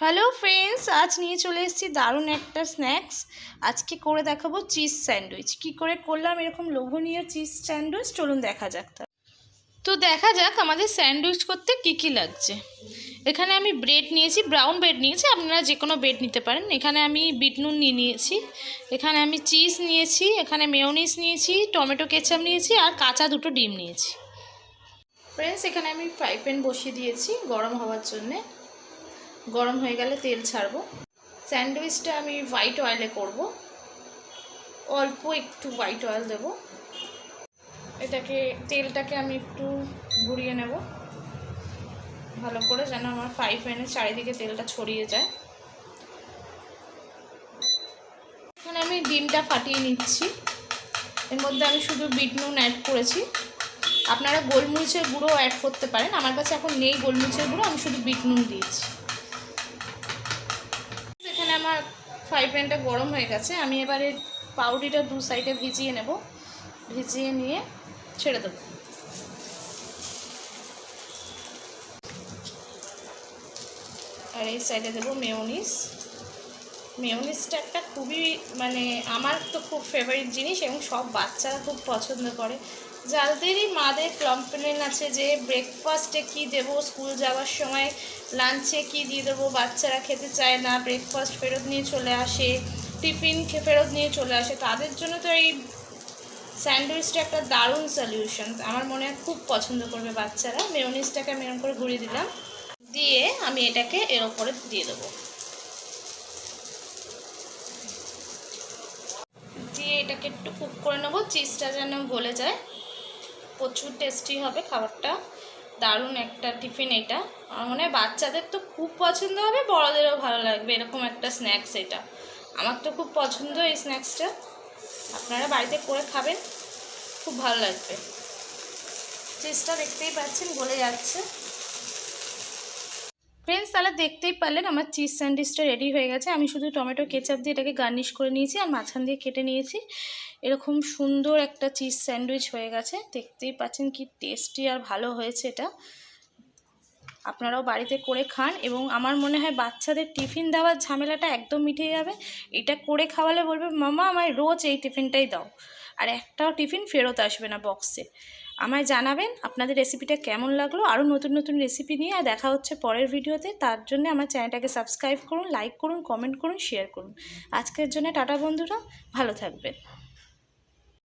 Hello friends আজ নিয়ে চলে এসেছি দারুণ একটা স্ন্যাক্স আজকে করে দেখাবো চিজ স্যান্ডউইচ কি করে করলাম? এরকম লোভনীয় চিজ স্যান্ডউইচ চলুন দেখা যাক তা। দেখা যাক আমাদের স্যান্ডউইচ করতে কি কি লাগছে। এখানে আমি ব্রেড নিয়েছি ব্রাউন ব্রেড নিয়েছি। আপনারা যে কোনো ব্রেড নিতে পারেন। এখানে আমি বিট নুন নিয়ে নিয়েছি। এখানে আমি চিজ নিয়েছি, এখানে মেয়োনিজ নিয়েছি, টমেটো কেচাপ নিয়েছি, আর কাঁচা দুটো ডিম নিয়েছি। ফ্রেন্ডস এখানে আমি ফ্রাই প্যান বসিয়ে দিয়েছি গরম হওয়ার জন্যে। গরম হয়ে গেলে তেল ছাড়বো। স্যান্ডউইচটা আমি হোয়াইট অয়েলে করব। অল্প একটু হোয়াইট অয়েল দেব। এটাকে, তেলটাকে আমি একটু ঘুরিয়ে নেব। ভালো করে যেন আমার ফ্রাই প্যানের চারিদিকে তেলটা ছড়িয়ে যায়। এখানে আমি ডিমটা ফাটিয়ে নিচ্ছি। এর মধ্যে আমি শুধু বিট নুন অ্যাড করেছি। আপনারা গোলমরিচের গুঁড়ো অ্যাড করতে পারেন। আমার কাছে এখন নেই গোলমরিচের গুঁড়ো, আমি শুধু বিট নুন দিয়েছি। আমার ফ্রাই প্যানটা গরম হয়ে গেছে, আমি এবারে পাউডিটা দু সাইডে ভিজিয়ে নেব। ভিজিয়ে নিয়ে ছেড়ে দেবো। আর এই সাইডে দেবো মেয়োনিস মেয়োনিসটা একটা খুবই মানে আমার তো খুব ফেভারিট জিনিস এবং সব বাচ্চারা খুব পছন্দ করে। যাদেরই মাদের কমপ্লেন আছে যে ব্রেকফাস্টে কি দেব স্কুল যাওয়ার সময় লাঞ্চে কি দিয়ে দেবো, বাচ্চারা খেতে চায় না ব্রেকফাস্ট ফেরত নিয়ে চলে আসে টিফিন ফেরত নিয়ে চলে আসে, তাদের জন্য তো এই স্যান্ডউইচটা একটা দারুণ সলিউশন আমার মনে হয় খুব পছন্দ করবে বাচ্চারা। মেয়নিসটাকে আমি এরকম করে ঘুরিয়ে দিলাম। দিয়ে আমি এটাকে এর ওপরে দিয়ে দেবো। এটাকে একটু কুক করে নেব। চিজটা যেন গলে যায়। প্রচুর টেস্টি হবে খাবারটা। দারুণ একটা টিফিন এটা। আমার মনে হয় বাচ্চাদের তো খুব পছন্দ হবে, বড়দেরও ভালো লাগবে। এরকম একটা স্ন্যাক্স এটা। আমার তো খুব পছন্দ এই স্ন্যাক্সটা আপনারা বাড়িতে করে খাবেন। খুব ভালো লাগবে। চিজটা দেখতেই পাচ্ছেন, গলে যাচ্ছে। তাহলে দেখতেই পারলেন আমার চিজ স্যান্ডউইচটা রেডি হয়ে গেছে। আমি শুধু টমেটো কেচাপ দিয়ে এটাকে গার্নিশ করে নিয়েছি আর মাঝখান দিয়ে কেটে নিয়েছি। এরকম সুন্দর একটা চিজ স্যান্ডউইচ হয়ে গেছে। দেখতেই পাচ্ছেন কি টেস্টি আর ভালো হয়েছে এটা। আপনারাও বাড়িতে করে খান এবং আমার মনে হয় বাচ্চাদের টিফিন দেওয়ার ঝামেলাটা একদম মিটে যাবে। এটা করে খাওয়ালে বলবে, মামা, আমায় রোজ এই টিফিনটাই দাও। আর একটাও টিফিন ফেরত আসবে না বক্সে। আমায় জানাবেন আপনাদের রেসিপিটা কেমন লাগল। আরও নতুন নতুন রেসিপি নিয়ে আর দেখা হচ্ছে পরের ভিডিওতে। তার জন্য আমার চ্যানেলটাকে সাবস্ক্রাইব করুন লাইক করুন কমেন্ট করুন শেয়ার করুন। আজকের জন্য টাটা বন্ধুরা, ভালো থাকবেন।